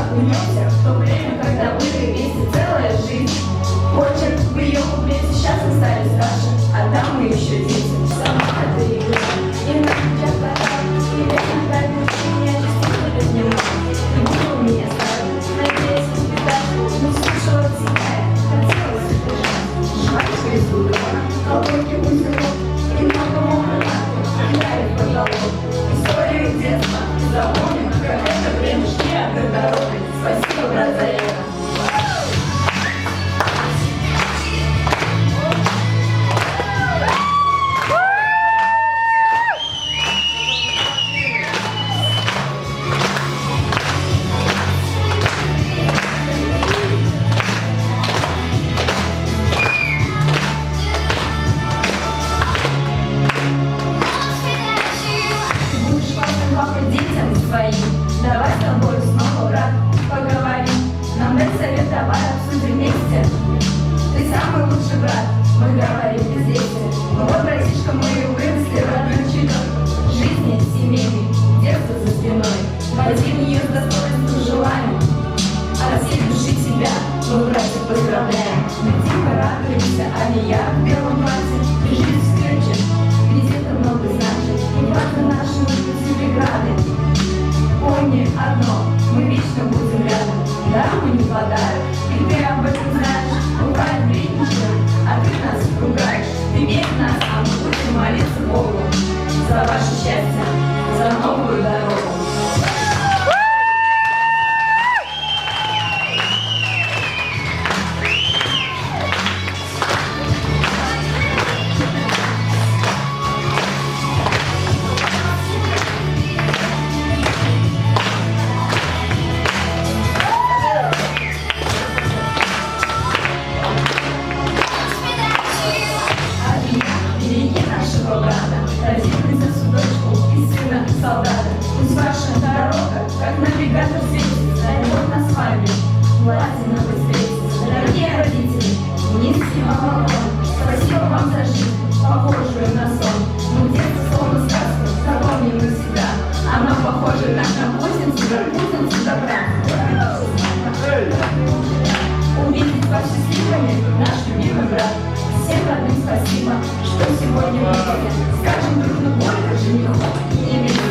окунемся в то время, когда вы вместе целая жизнь. Хочет в ее куплете сейчас стать. права реквизиции. Но вот, братишка, мы и выросли родным читом жизни семейной, детство за спиной. Возвели ее с достоинством а От всей души тебя мы, братья, поздравляем. Мы дико радуемся, а не я в белом платье. Ты жизнь скрючит, где-то много значит. И важно наши пути преграды. Помни одно, мы вечно будем рядом. Да, мы не подарок, ваша дорога, как навигатор светит, зовет на вами. Власти на быстрее, дорогие родители, низкий вам Спасибо вам за жизнь, похожую на сон. Мы детство словно сказку запомним навсегда. Она похожа так на путинцу, распутинцу добра. Увидеть вас счастливыми, наш любимый брат. Всем родным спасибо, что сегодня мы Скажем друг другу, больше жениху и невинно.